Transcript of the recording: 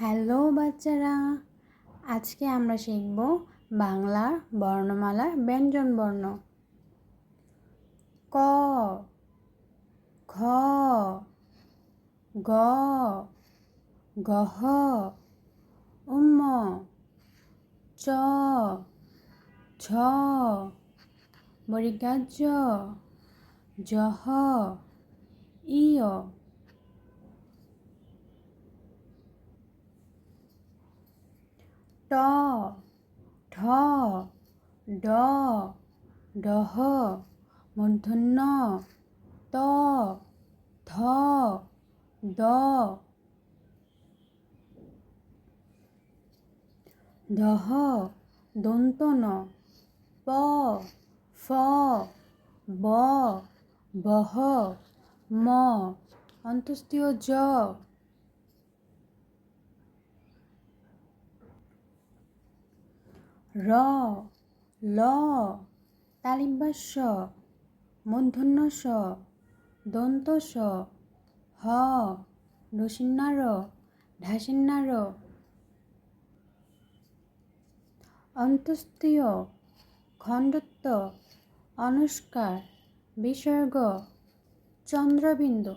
Hello বাচ্চারা, আজকে আমরা শিখব বাংলা বর্ণমালা ব্যঞ্জন বর্ণ। ক খ গ, গহ উম্ম চ ছ বরিগাজ্য জহ ইয়। ট ঠ ড, ডহ মূর্ধন্য ত থ দ। দহ দন্তন, প, ফ, ব, বহ, ম। অন্তস্তীয় জ। র, ল তালিবাস্য মূর্ধন্য স দন্ত স হ রসিন্নার ঢাসিন্নার। অন্তস্তীয় খণ্ডত্ব, অনুষ্কার, বিসর্গ, চন্দ্রবিন্দু।